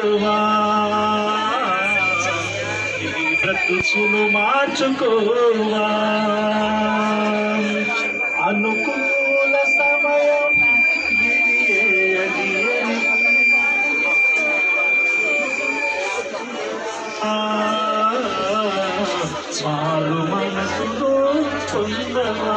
మార్చుకోవా నీ బ్రతుకును మార్చుకోవా అనుకూల సమయం. మారు మనసుతో పొందవా?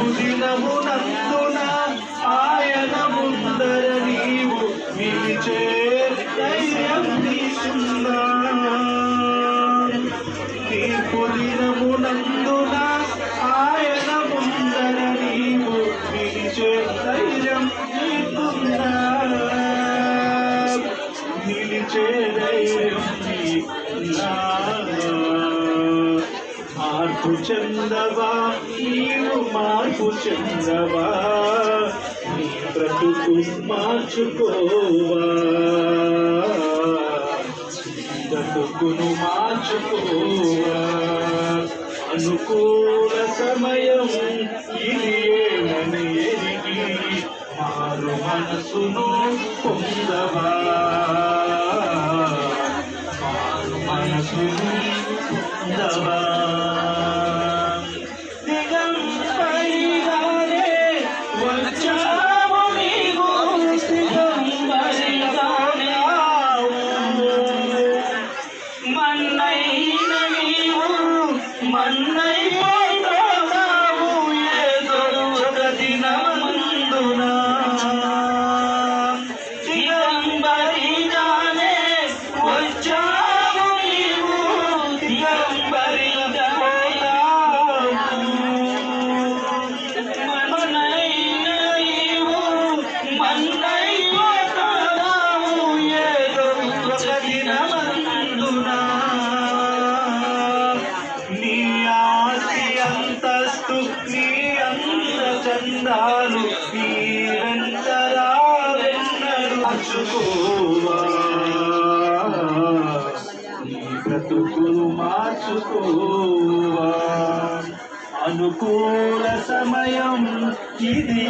తీర్పు దినమునందున ఆయన ముందర నీవు నిలిచే ధైర్యం తీసుకున్నా. మార్పు చెందవా? నీవు మార్పు చెందవా? నీ బ్రతుకు మార్చుకోవా? బ్రతుకును మార్చుకోవా? అనుకూల సమయం ఇది ఏమని ఎరిగి మారు మనసును పొందవా? 问你 అంతస్తు నీ అంత చందాలు నీరంతరా వెన్నడు మార్చుకోవా? నీ బ్రతుకును మార్చుకోవా? అనుకూల సమయం ఇది